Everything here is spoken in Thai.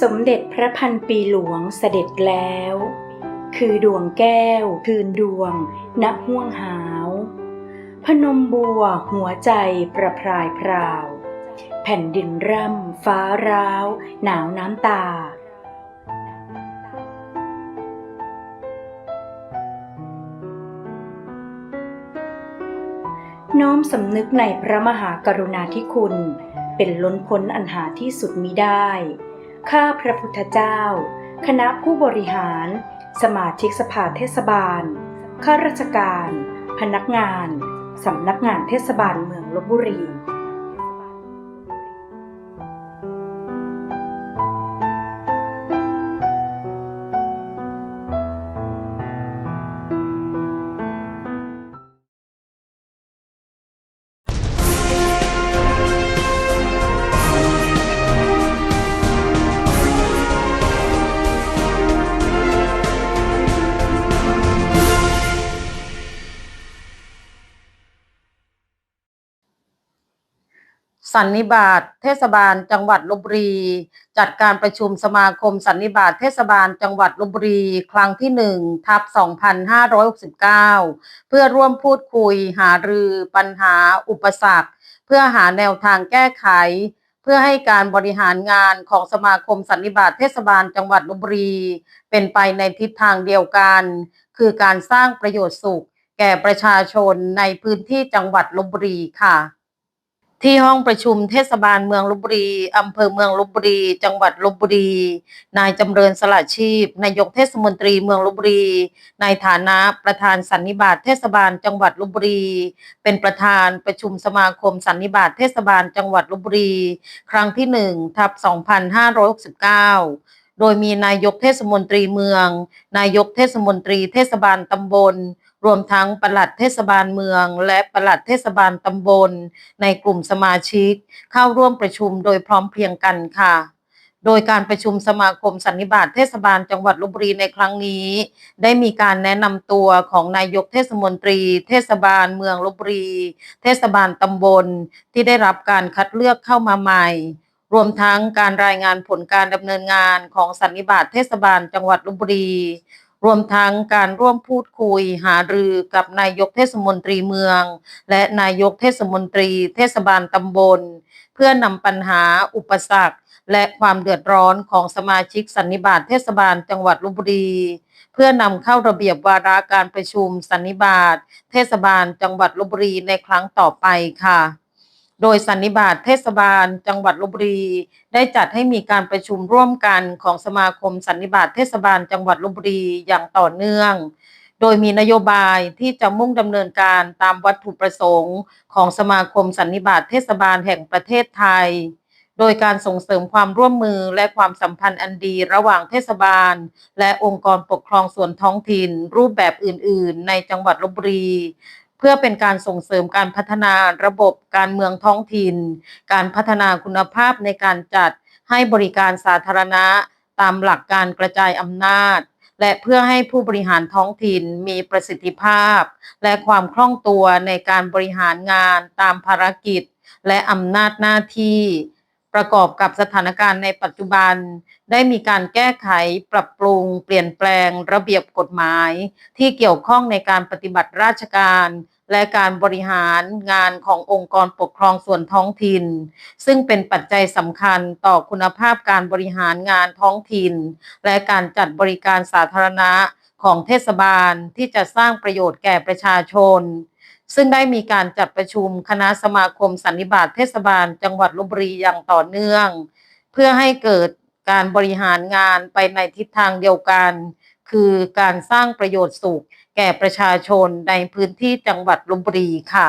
สมเด็จพระพันปีหลวงเสด็จแล้ว คือดวงแก้ว คืนดวงณห้วงหาว พนมบัวหัวใจประพรายพราว แผ่นดินร่ำฟ้าร้าว หนาวน้ำตาน้อมสำนึกในพระมหากรุณาธิคุณ เป็นล้นพ้นอันหาที่สุดมิได้ ข้าพระพุทธเจ้า คณะผู้บริหาร สมาชิกสภาเทศบาล ข้าราชการ พนักงาน สำนักงานเทศบาลเมืองลบบุรี สันนิบาตเทศบาล จังหวัดลบบุรี จัดการประชุมสมาคมสันนิบาตเทศบาล จังหวัดลบบุรี ครั้งที่1ทับ2569 เพื่อร่วมพูดคุยหารือปัญหาอุปสรรค เพื่อหาแนวทางแก้ไข เพื่อให้การบริหารงานของสมาคมสันนิบาตเทศบาล จังหวัดลบบุรี เป็นไปในทิศทางเดียวกัน คือการสร้างประโยชน์สุข แก่ประชาชนในพื้นที่จังหวัดลบบุรีค่ะ ที่ห้องประชุมเทศบาลเมืองลบบุรีอำเภอเมืองลบบุรี จังหวัดลบบุรี นายจำเริญสละชีพ นายกเทศมนตรีเมืองลบบุรี ในฐานะประธานสันนิบาตเทศบาลจังหวัดลบบุรี เป็นประธานประชุมสมาคมสันนิบาตเทศบาลจังหวัดลบบุรี ครั้งที่1ทับ2569โดยมีนายกเทศมนตรีเมือง นายกเทศมนตรีเทศบาลตำบล รวมทั้งปลัดเทศบาลเมือง และปลัดเทศบาลตำบล ในกลุ่มสมาชิก เข้าร่วมประชุมโดยพร้อมเพรียงกันค่ะ โดยการประชุมสมาคมสันนิบาตเทศบาลจังหวัดลบบุรีในครั้งนี้ ได้มีการแนะนำตัวของนายกเทศมนตรี เทศบาลเมืองลบบุรี เทศบาลตำบล ที่ได้รับการคัดเลือกเข้ามาใหม่รวมทั้งการรายงานผลการดำเนินงานของสันนิบาตเทศบาลจังหวัดลบบุรี รวมทั้งการร่วมพูดคุยหารือกับนายกเทศมนตรีเมือง และนายกเทศมนตรีเทศบาลตำบล เพื่อนำปัญหาอุปสรรค และความเดือดร้อนของสมาชิกสันนิบาตเทศบาลจังหวัดลบบุรี เพื่อนำเข้าระเบียบวาระการประชุมสันนิบาตเทศบาลจังหวัดลบบุรีในครั้งต่อไปค่ะ โดยสันนิบาตเทศบาล จังหวัดลบบุรี ได้จัดให้มีการประชุมร่วมกันของสมาคมสันนิบาตเทศบาล จังหวัดลบบุรีอย่างต่อเนื่อง โดยมีนโยบายที่จะมุ่งดำเนินการตามวัตถุประสงค์ ของสมาคมสันนิบาตเทศบาลแห่งประเทศไทย โดยการส่งเสริมความร่วมมือและความสัมพันธ์อันดีระหว่างเทศบาล และองค์กรปกครองส่วนท้องถิ่น รูปแบบอื่น ๆ ในจังหวัดลบบุรี เพื่อเป็นการส่งเสริมการพัฒนาระบบการเมืองท้องถิ่น การพัฒนาคุณภาพในการจัดให้บริการสาธารณะ ตามหลักการกระจายอำนาจ และเพื่อให้ผู้บริหารท้องถิ่นมีประสิทธิภาพ และความคล่องตัวในการบริหารงานตามภารกิจ และอำนาจหน้าที่ ประกอบกับสถานการณ์ในปัจจุบัน ได้มีการแก้ไขปรับปรุง เปลี่ยนแปลง ระเบียบกฎหมาย ที่เกี่ยวข้องในการปฏิบัติราชการ และการบริหารงานขององค์กรปกครองส่วนท้องถิ่น ซึ่งเป็นปัจจัยสำคัญต่อคุณภาพการบริหารงานท้องถิ่น และการจัดบริการสาธารณะของเทศบาลที่จะสร้างประโยชน์แก่ประชาชน ซึ่งได้มีการจัดประชุมคณะสมาคมสันนิบาตเทศบาล จังหวัดลบบุรีอย่างต่อเนื่อง เพื่อให้เกิดการบริหารงานไปในทิศทางเดียวกัน คือการสร้างประโยชน์สุขแก่ประชาชนในพื้นที่จังหวัดลบบุรีค่ะ